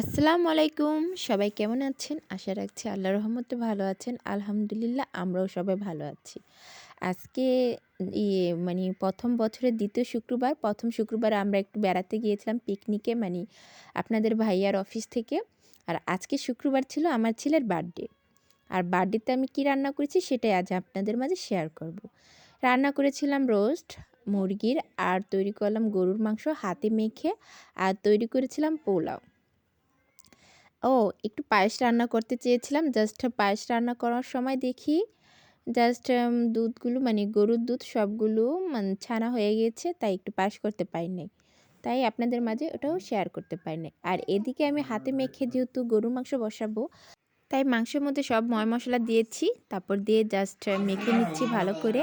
আসসালামু আলাইকুম। সবাই কেমন আছেন? আশা রাখছি আল্লাহ রহমতে ভালো আছেন। আলহামদুলিল্লাহ, আমরাও সবাই ভালো আছি। আজকে ইয়ে মানে প্রথম বছরের দ্বিতীয় শুক্রবার, প্রথম শুক্রবার আমরা একটু বেড়াতে গিয়েছিলাম পিকনিকে মানে আপনাদের ভাইয়ার অফিস থেকে। আর আজকে শুক্রবার ছিল আমার ছেলের বার্থডে আর বার্থডেতে আমি কি রান্না করেছি সেটাই আজ আপনাদের মাঝে শেয়ার করব। রান্না করেছিলাম রোস্ট মুরগির, আর তৈরি করলাম গরুর মাংস, হাতে মেখে, আর তৈরি করেছিলাম পোলাও। ও, একটু পায়েস রান্না করতে চেয়েছিলাম। জাস্ট পায়েস রান্না করার সময় দেখি জাস্ট দুধগুলো মানে গরুর দুধ সবগুলো মানে ছানা হয়ে গিয়েছে তাই একটু পায়েস করতে পারিনি তাই আপনাদের মাঝে ওটাও শেয়ার করতে পারিনি আর এদিকে আমি হাতে মেখে যেহেতু গরুর মাংস বসাবো, তাই মাংসের মধ্যে সব ময় মশলা দিয়েছি, তারপর দিয়ে জাস্ট মেখে নিচ্ছি ভালো করে।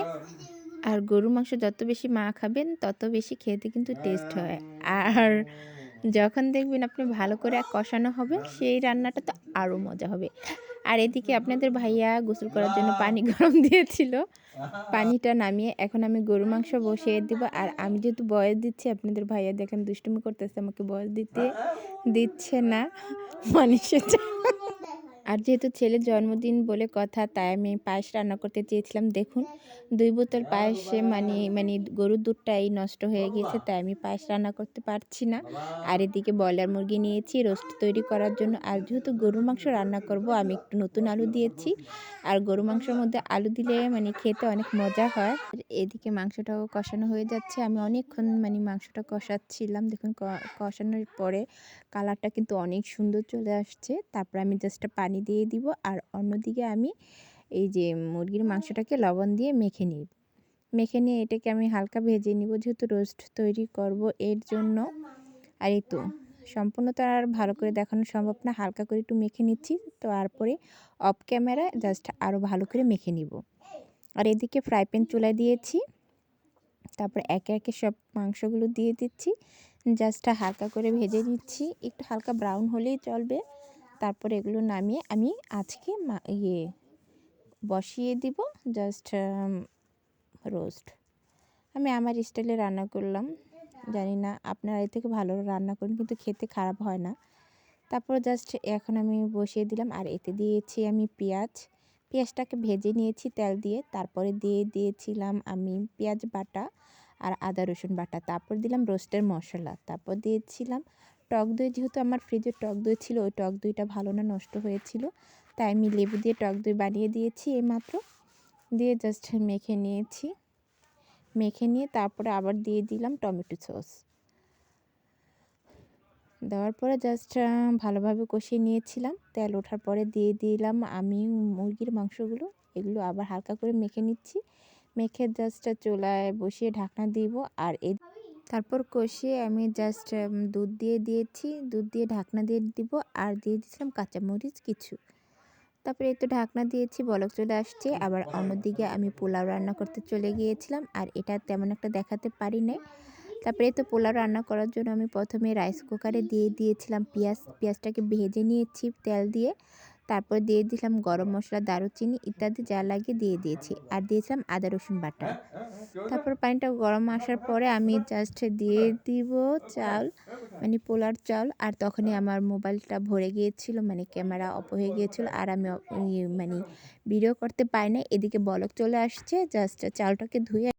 আর গরুর মাংস যত বেশি মা খাবেন, তত বেশি খেতে কিন্তু টেস্ট হয়। আর যখন দেখবেন আপনি ভালো করে কষানো হবে, সেই রান্নাটা তো আরও মজা হবে। আর এদিকে আপনাদের ভাইয়া গোসল করার জন্য পানি গরম দিয়েছিল। পানিটা নামিয়ে এখন আমি গরু মাংস বসিয়ে দিব। আর আমি যেহেতু বয়স দিচ্ছি, আপনাদের ভাইয়া দেখেন দুষ্টুমি করতেছে, আমাকে বয়স দিতে দিচ্ছে না। মানুষের আর যেহেতু ছেলের জন্মদিন বলে কথা, তাই আমি পায়েস রান্না করতে চেয়েছিলাম। দেখুন, দুই বোতল পায়েসে মানে মানে গরুর দুধটাই নষ্ট হয়ে গিয়েছে, তাই আমি পায়েস রান্না করতে পারছি না। আর এদিকে ব্রয়লার মুরগি নিয়েছি, রোস্ট তৈরি করার জন্য। আর যেহেতু গরুর মাংস রান্না করব, আমি একটু নতুন আলু দিয়েছি। আর গরু মাংসের মধ্যে আলু দিলে মানে খেতে অনেক মজা হয়। এদিকে মাংসটাও কষানো হয়ে যাচ্ছে। আমি অনেকক্ষণ মানে মাংসটা কষাচ্ছিলাম। দেখুন কষানোর পরে কালারটা কিন্তু অনেক সুন্দর চলে আসছে। তারপর আমি জাস্ট পানি দিয়ে দিব আর অন্যদিকে আমি এই যে মুরগির মাংসটাকে লবণ দিয়ে মেখে নিই মেখে নিয়ে এটাকে আমি হালকা ভেজে নিব, যেহেতু রোস্ট তৈরি করব এর জন্য। আর এই তো, সম্পূর্ণ তো আর ভালো করে দেখানো সম্ভব না, হালকা করে একটু মেখে নিচ্ছি। তো তারপরে অফ ক্যামেরা জাস্ট আরও ভালো করে মেখে নিব। আর এদিকে ফ্রাই প্যান চুলায় দিয়েছি। তারপর একে একে সব মাংসগুলো দিয়ে দিচ্ছি। জাস্ট হালকা করে ভেজে নিচ্ছি। একটু হালকা ব্রাউন হলেই চলবে। তারপর এগুলো নামিয়ে আমি আজকে ইয়ে বসিয়ে দিব জাস্ট রোস্ট আমি আমার স্টাইলে রান্না করলাম। জানি না আপনারা এর থেকে ভালো রান্না করেন, কিন্তু খেতে খারাপ হয় না। তারপর জাস্ট এখন আমি বসিয়ে দিলাম, আর এতে দিয়েছি আমি পেঁয়াজ। পেঁয়াজটাকে ভেজে নিয়েছি তেল দিয়ে, তারপরে দিয়ে দিয়েছিলাম আমি পেঁয়াজ বাটা আর আদা রসুন বাটা। তারপর দিলাম রোস্টের মশলা। তারপর দিয়েছিলাম টক দই যেহেতু আমার ফ্রিজে টক দই ছিল, ওই টক দইটা ভালো না, নষ্ট হয়েছিল। তাই আমি লেবু দিয়ে টক দই বানিয়ে দিয়েছি এইমাত্র। দিয়ে জাস্ট মেখে নিয়েছি। মেখে নিয়ে তারপরে আবার দিয়ে দিলাম টমেটো সস। দেওয়ার পরে জাস্ট ভালোভাবে কষিয়ে নিয়েছিলাম। তেল ওঠার পরে দিয়ে দিলাম আমি মুরগির মাংসগুলো, এগুলো আবার হালকা করে মেখে নিচ্ছি। মেখে জাস্ট চুলায় বসিয়ে ঢাকনা দিব আর এই তারপর কষিয়ে আমি জাস্ট দুধ দিয়ে দিয়েছি। দুধ দিয়ে ঢাকনা দিয়ে দিব আর দিয়ে দিয়েছিলাম কাঁচামরিচ কিছু। তারপরে এই তো ঢাকনা দিয়েছি, বলক চলে আসছে। আবার অন্যদিকে আমি পোলাও রান্না করতে চলে গিয়েছিলাম আর এটা তেমন একটা দেখাতে পারি নাই। তারপরে তো পোলাও রান্না করার জন্য আমি প্রথমে রাইস কুকারে দিয়ে দিয়েছিলাম পেঁয়াজ। পেঁয়াজটাকে ভেজে নিয়েছি তেল দিয়ে। তারপর দিয়ে দিলাম গরম মশলা, দারুচিনি ইত্যাদি যা লাগে দিয়ে দিয়েছি। আর দিয়েছিলাম আদা, রসুন বাটা। তারপর পানিটা গরম আসার পরে আমি জাস্ট দিয়ে দিব চাল মানে পোলার চাল আর তখনই আমার মোবাইলটা ভরে গিয়েছিল মানে ক্যামেরা অফ হয়ে গিয়েছিল। আর আমি মানে ভিডিও করতে পারি না এদিকে বলক চলে আসছে জাস্ট চালটাকে ধুয়ে